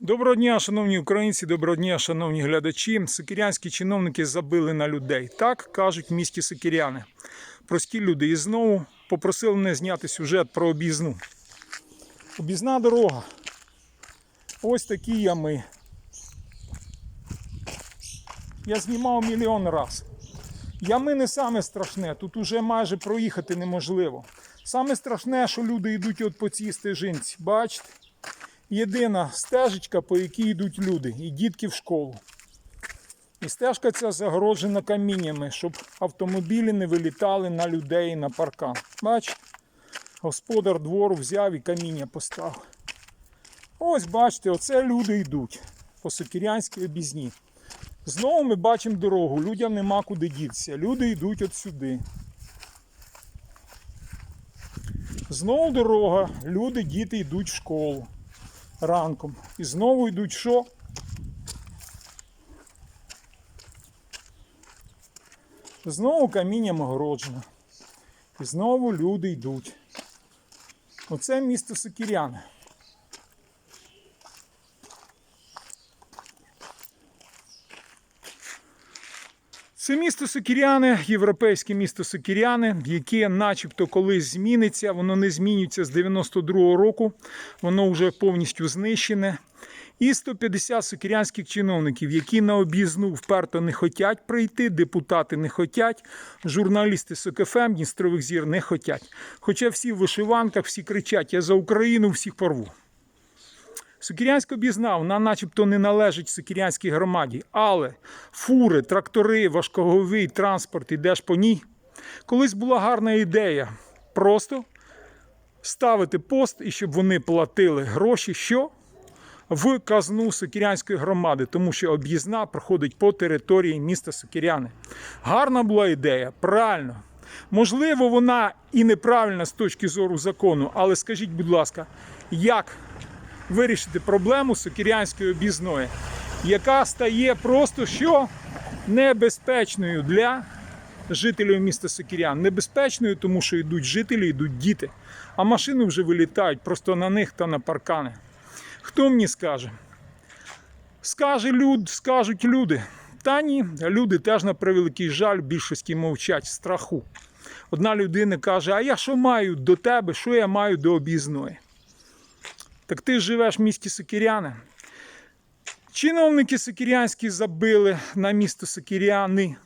Доброго дня, шановні українці, доброго дня, шановні глядачі. Сокирянські чиновники забили на людей. Так кажуть міські сокиряни. Прості люди. І знову попросили мене зняти сюжет про об'їзну. Об'їзна дорога. Ось такі ями. Я знімав мільйон раз. Ями не саме страшне, тут уже майже проїхати неможливо. Саме страшне, що люди йдуть от по цій стежинці. Бачите? Єдина стежечка, по якій йдуть люди і дітки в школу. І стежка ця загороджена каміннями, щоб автомобілі не вилітали на людей на паркан. Бачите? Господар двору взяв і каміння поставив. Ось бачите, оце люди йдуть по Сокирянській обізні. Знову ми бачимо дорогу, людям нема куди дітися. Люди йдуть от сюди. Знову дорога, люди, діти йдуть в школу ранком. І знову йдуть що? Знову камінням огороджено. І знову люди йдуть. Оце місто Сокіряне. Це місто Сокіряне, європейське місто Сокіряне, яке начебто колись зміниться, воно не змінюється з 92-го року, воно вже повністю знищене. І 150 сокирянських чиновників, які на об'їзну вперто не хочуть прийти, депутати не хочуть, журналісти СОКФМ, Дністрових зір не хочуть. Хоча всі в вишиванках, всі кричать: Я за Україну всіх порву. Сокирянська об'їзна, вона начебто не належить Сокирянській громаді, але фури, трактори, важковий транспорт, ідеш по ній. Колись була гарна ідея просто ставити пост і щоб вони платили гроші, що в казну Сокирянської громади, тому що об'їзна проходить по території міста Сокиряни. Гарна була ідея, правильно. Можливо, вона і неправильна з точки зору закону, але скажіть, будь ласка, як вирішити проблему Сокирянської об'їзної, яка стає просто що небезпечною для жителів міста Сокирян. Небезпечною, тому що йдуть жителі, йдуть діти, а машини вже вилітають просто на них та на паркани. Хто мені скаже? Скаже люд, скажуть люди. Та ні, люди теж на превеликий жаль, в більшості мовчать страху. Одна людина каже: А я що маю до тебе, що я маю до об'їзної? Так ти живеш в місті Сокиряне. Чиновники Сокирянські забили на місто Сокиряни.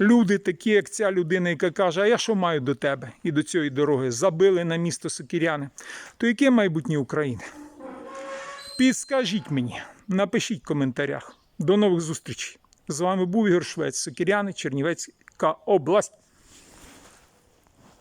Люди, такі, як ця людина, яка каже, а я що маю до тебе і до цієї дороги, забили на місто Сокиряне. То яке майбутнє України? Підскажіть мені, напишіть в коментарях. До нових зустрічей. З вами був Ігор Швець, Сокиряни, Чернівецька область.